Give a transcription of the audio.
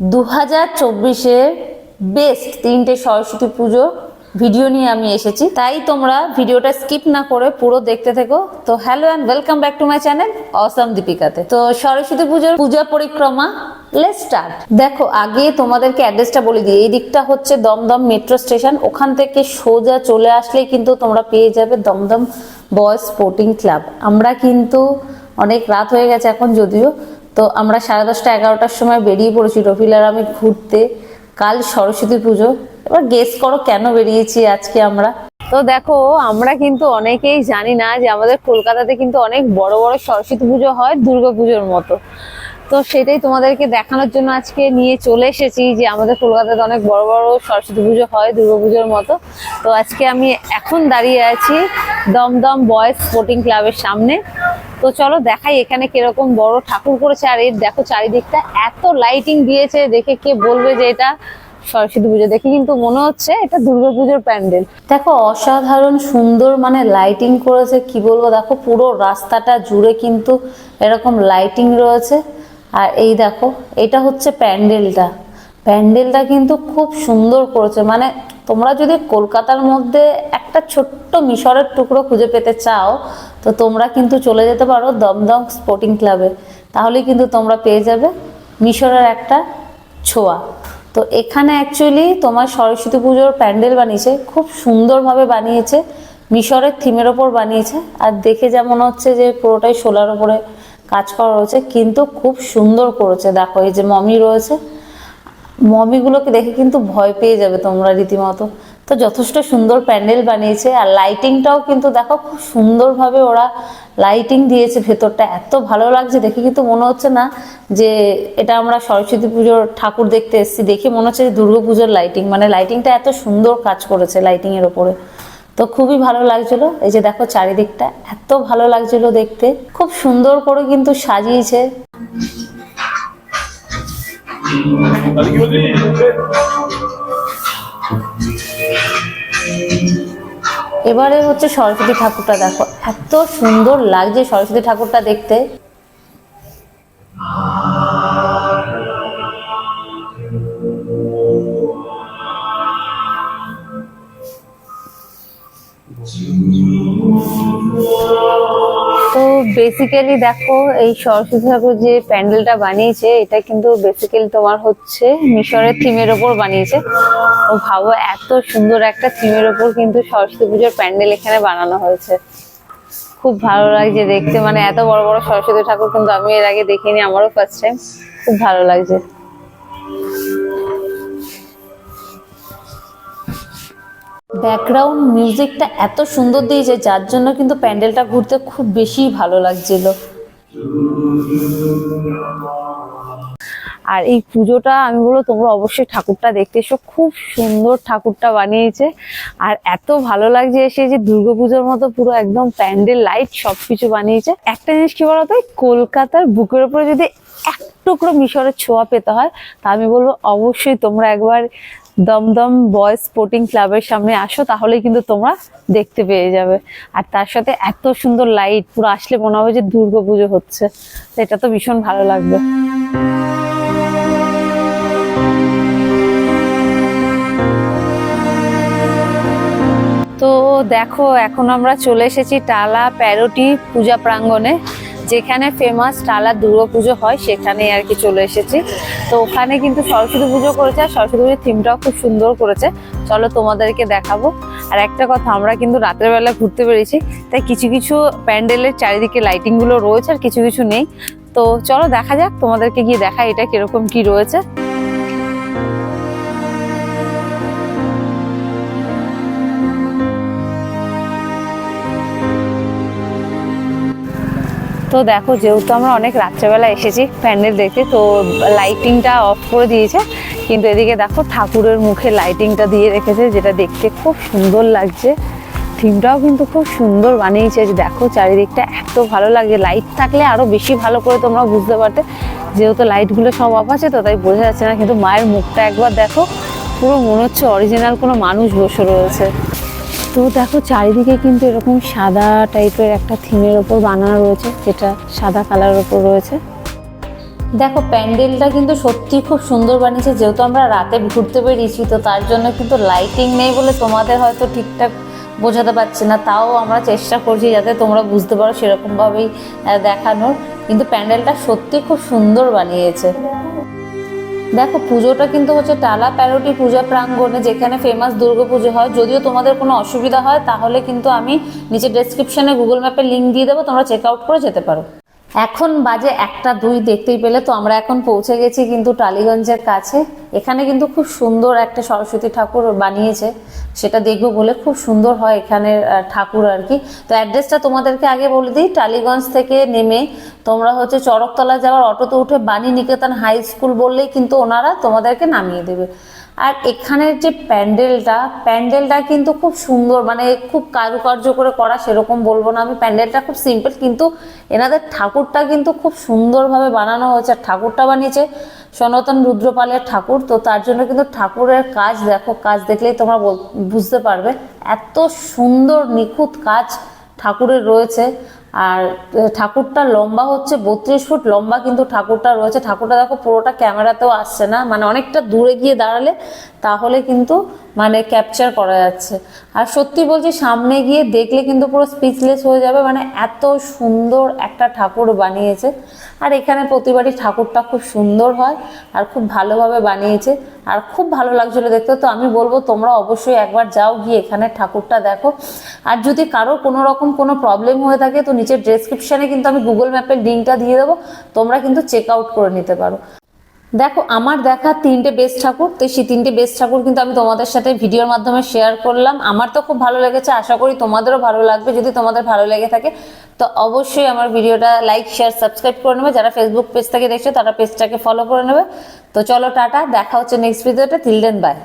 দু হাজার চব্বিশের বেস্ট তিনটে সরস্বতী পুজো ভিডিও নিয়ে আমি এসেছি। তাই তোমরা ভিডিওটা স্কিপ না করে পুরো দেখতে থেকো। তো hello and welcome back to my channel অসম দীপিকাতে। তো সরস্বতী পুজোর পূজা পরিক্রমা স্টার্ট দেখো, আগে তোমাদেরকে অ্যাড্রেসটা বলে দিই। এই দিকটা হচ্ছে দমদম মেট্রো স্টেশন ওখান থেকে সোজা চলে আসলেই কিন্তু তোমরা পেয়ে যাবে দমদম বয়েজ স্পোর্টিং ক্লাব আমরা কিন্তু অনেক রাত হয়ে গেছে এখন যদিও। তো আমরা সাড়ে দশটা, এগারোটার সময় বেরিয়ে পড়েছি রফিল আর আমি ঘুরতে। কাল সরস্বতী পুজো। এবার গেস করো কেন বেরিয়েছি আজকে আমরা? তো দেখো, আমরা কিন্তু অনেকেই জানি না যে আমাদের কলকাতাতে কিন্তু অনেক বড় বড় সরস্বতী পুজো হয় দুর্গা পুজোর মতো। তো সেটাই তোমাদেরকে দেখানোর জন্য আজকে নিয়ে চলে এসেছি যে আমাদের কলকাতাতে অনেক বড় বড় সরস্বতী পুজো হয় দুর্গা পুজোর মতো। তো আজকে আমি এখন দাঁড়িয়ে আছি দমদম বয়েজ স্পোর্টিং ক্লাবের সামনে। তো চলো দেখাই এখানে কীরকম বড় ঠাকুর করেছে। আর এর দেখো চারিদিকটা এত লাইটিং দিয়েছে, দেখে কে বলবে যে এটা সরস্বতী পুজো। দেখে কিন্তু মনে হচ্ছে এটা দুর্গাপুজোর প্যান্ডেল। দেখো, অসাধারণ সুন্দর মানে লাইটিং করেছে, কি বলব? দেখো, পুরো রাস্তাটা জুড়ে কিন্তু এরকম লাইটিং রয়েছে। আর এই দেখো, এটা হচ্ছে প্যান্ডেলটা। প্যান্ডেলটা কিন্তু খুব সুন্দর করেছে। মানে তোমরা যদি কলকাতার মধ্যে একটা ছোট্ট মিশরের টুকরো খুঁজে পেতে চাও, তো তোমরা কিন্তু চলে যেতে পারো দমদম স্পোর্টিং ক্লাবে। তাহলে কিন্তু তোমরা পেয়ে যাবে মিশরের একটা ছোঁয়া। তো এখানে অ্যাকচুয়ালি তোমার সরস্বতী পুজোর প্যান্ডেল বানিয়েছে, খুব সুন্দরভাবে বানিয়েছে, মিশরের থিমের ওপর বানিয়েছে। আর দেখে যেমন হচ্ছে যে পুরোটাই সোলার ওপরে কাজ করা রয়েছে, কিন্তু খুব সুন্দর করেছে। দেখো, এই যে মমি রয়েছে মমিগুলোকে দেখে কিন্তু ভয় পেয়ে যাবে তোমরা রীতিমতো। তো যথেষ্ট সুন্দর প্যান্ডেল বানিয়েছে আর লাইটিংটাও কিন্তু দেখো খুব সুন্দরভাবে ওরা লাইটিং দিয়েছে ভেতরটা। এত ভালো লাগছে, দেখে কিন্তু মনে হচ্ছে না যে এটা আমরা সরস্বতী পুজোর ঠাকুর দেখতে এসেছি। দেখে মনে হচ্ছে দুর্গা পুজোর লাইটিং মানে লাইটিংটা এত সুন্দর কাজ করেছে লাইটিং এর ওপরে। তো খুবই ভালো লাগছিল। এই যে দেখো চারিদিকটা এত ভালো লাগছিল দেখতে। খুব সুন্দর করে কিন্তু সাজিয়েছে। এবারে হচ্ছে সরস্বতী ঠাকুরটা দেখো এত সুন্দর লাগছে সরস্বতী ঠাকুরটা দেখতে। বেসিক্যালি দেখো, এই সরস্বতী ঠাকুর যে প্যান্ডেলটা বানিয়েছে, এটা কিন্তু বেসিক্যালি তোমার হচ্ছে মিশরের থিমের ওপর বানিয়েছে। ও ভাবো, এত সুন্দর একটা থিমের ওপর কিন্তু সরস্বতী পুজোর প্যান্ডেল এখানে বানানো হয়েছে। খুব ভালো লাগছে দেখতে মানে এত বড় বড় সরস্বতী ঠাকুর কিন্তু আমি এর আগে দেখিনি, আমারও ফার্স্ট টাইম খুব ভালো লাগছে। ব্যাকগ্রাউন্ড মিউজিকটা এত সুন্দর দিয়েছে, যার জন্য কিন্তু প্যান্ডেলটা ঘুরতে খুব বেশি ভালো লাগছিল। আর এই পুজোটা, আমি বলব, তোমরা অবশ্যই ঠাকুরটা দেখতে এসো। খুব সুন্দর ঠাকুরটা বানিয়েছে। আর এত ভালো লাগছে এসে যে দুর্গাপুজোর মতো পুরো একদম প্যান্ডেল লাইট সবকিছু বানিয়েছে। একটা জিনিস কি বলতো কলকাতার বুকের উপরে যদি এক টুকরো মিশরের ছোঁয়া পেতে হয়, তা আমি বলব অবশ্যই তোমরা একবার দমদম বয়েজ স্পোর্টিং ক্লাবের সামনে আসো, তাহলে কিন্তু তোমরা দেখতে পেয়ে যাবে। আর তার সাথে এত সুন্দর লাইট, পুরো আসলে মনে হবে যে দুর্গা পুজো হচ্ছে। এটা তো ভীষণ ভালো লাগবে। তো দেখো, এখন আমরা চলে এসেছি টালা প্যারোটি পূজা প্রাঙ্গণে। যেখানে ফেমাস টালা দুর্গা পুজো হয় সেখানে আর কি চলে এসেছি। তো ওখানে কিন্তু সরস্বতী পুজো করেছে, আর সরস্বতী পুজোর থিমটাও খুব সুন্দর করেছে। চলো তোমাদেরকে দেখাবো। আর একটা কথা, আমরা কিন্তু রাতের বেলা ঘুরতে পেরেছি তাই কিছু কিছু প্যান্ডেলের চারিদিকে লাইটিংগুলো রয়েছে, আর কিছু কিছু নেই। তো চলো দেখা যাক, তোমাদেরকে গিয়ে দেখা এটা কীরকম কি রয়েছে। তো দেখো, যেহেতু আমরা অনেক রাত্রেবেলা এসেছি প্যান্ডেল দেখতে, তো লাইটিংটা অফ করে দিয়েছে। কিন্তু এদিকে দেখো, ঠাকুরের মুখে লাইটিংটা দিয়ে রেখেছে, যেটা দেখতে খুব সুন্দর লাগছে। থিমটাও কিন্তু খুব সুন্দর বানিয়েছে। দেখো, চারিদিকটা এত ভালো লাগে লাইট থাকলে আরও বেশি ভালো করে তোমরা বুঝতে পারতে। যেহেতু লাইটগুলো সব অফ আছে, তো তাই বোঝা যাচ্ছে না। কিন্তু মায়ের মুখটা একবার দেখো, পুরো মনে হচ্ছে অরিজিনাল কোনো মানুষ বসে রয়েছে। তো দেখো চারিদিকে কিন্তু এরকম সাদা টাইপের একটা থিমের ওপর বানানো রয়েছে, যেটা সাদা কালারের ওপর রয়েছে। দেখো প্যান্ডেলটা কিন্তু সত্যি খুব সুন্দর বানিয়েছে, যেহেতু আমরা রাতে ঘুরতে বেরিয়েছি, তো তার জন্য কিন্তু লাইটিং নেই বলে তোমাদের হয়তো ঠিকঠাক বোঝাতে পারছি না, তাও আমরা চেষ্টা করছি যাতে তোমরা বুঝতে পারো সেরকমভাবেই দেখানোর। কিন্তু প্যান্ডেলটা সত্যি খুব সুন্দর বানিয়েছে। দেখো, পুজোটা কিন্তু হচ্ছে টালা প্যারোটি পূজা প্রাঙ্গণে যেখানে ফেমাস পুজো হয়। যদিও তোমাদের কোনো অসুবিধা হয়, তাহলে কিন্তু আমি নিচে ডেসক্রিপশনে গুগল ম্যাপের লিঙ্ক দিয়ে দেবো, তোমরা চেক আউট করে যেতে পারো। এখন বাজে একটা দুই, দেখতেই পেলে তো আমরা এখন পৌঁছে গেছি কিন্তু টালিগঞ্জের কাছে। এখানে কিন্তু খুব সুন্দর একটা সরস্বতী ঠাকুর বানিয়েছে, সেটা দেখব বলে খুব সুন্দর হয় এখানের ঠাকুর আর কি। তো অ্যাড্রেসটা তোমাদেরকে আগে বলে দিই, টালিগঞ্জ থেকে নেমে তোমরা হচ্ছে চড়কতলা যাওয়ার অটোতে উঠে বাণী নিকেতন হাই স্কুল বললেই কিন্তু ওনারা তোমাদেরকে নামিয়ে দেবে। আর এখানের যে প্যান্ডেলটা প্যান্ডেলটা কিন্তু খুব সুন্দর মানে খুব কারুকার্য করে করা সেরকম বলব না আমি। প্যান্ডেলটা খুব সিম্পল কিন্তু এনাদের ঠাকুরটা কিন্তু খুব সুন্দরভাবে বানানো হয়েছে। আর ঠাকুরটা বানিয়েছে সনাতন রুদ্রপালের ঠাকুর, তো তার জন্য কিন্তু ঠাকুরের কাজ, দেখো কাজ দেখলেই তোমরা বুঝতে পারবে। এত সুন্দর নিখুঁত কাজ ঠাকুরের রয়েছে। আর ঠাকুরটা লম্বা হচ্ছে, বত্রিশ ফুট লম্বা কিন্তু ঠাকুরটা রয়েছে। ঠাকুরটা দেখো পুরোটা ক্যামেরাতেও আসছে না। মানে অনেকটা দূরে গিয়ে দাঁড়ালে তাহলে কিন্তু মানে ক্যাপচার করা যাচ্ছে। আর সত্যি বলছি, সামনে গিয়ে দেখলে কিন্তু পুরো স্পিচলেস হয়ে যাবে। মানে এত সুন্দর একটা ঠাকুর বানিয়েছে। আর এখানে প্রতিবারই ঠাকুরটা খুব সুন্দর হয় আর খুব ভালোভাবে বানিয়েছে। আর খুব ভালো লাগছিল দেখতে। তো আমি বলব, তোমরা অবশ্যই একবার যাও গিয়ে এখানে ঠাকুরটা দেখো। আর যদি কারোর কোনো রকম কোনো প্রবলেম হয়ে থাকে, তো নিচের ডেসক্রিপশনে কিন্তু আমি গুগল ম্যাপের লিঙ্কটা দিয়ে দেবো। তোমরা কিন্তু চেক আউট করে নিতে পারো। দেখো, আমার দেখা তিনটে বেস্ট ঠাকুর, তো সেই তিনটে বেস্ট ঠাকুর কিন্তু আমি তোমাদের সাথে ভিডিওর মাধ্যমে শেয়ার করলাম। আমার তো খুব ভালো লেগেছে, আশা করি তোমাদেরও ভালো লাগবে। যদি তোমাদের ভালো লেগে থাকে, তো অবশ্যই আমার ভিডিওটা লাইক শেয়ার সাবস্ক্রাইব করে নেবে। যারা ফেসবুক পেজ থেকে দেখছ, তারা পেজটাকে ফলো করে নেবে। তো চলো, টাটা, দেখা হচ্ছে নেক্সট ভিডিওটা তিলদেন বাই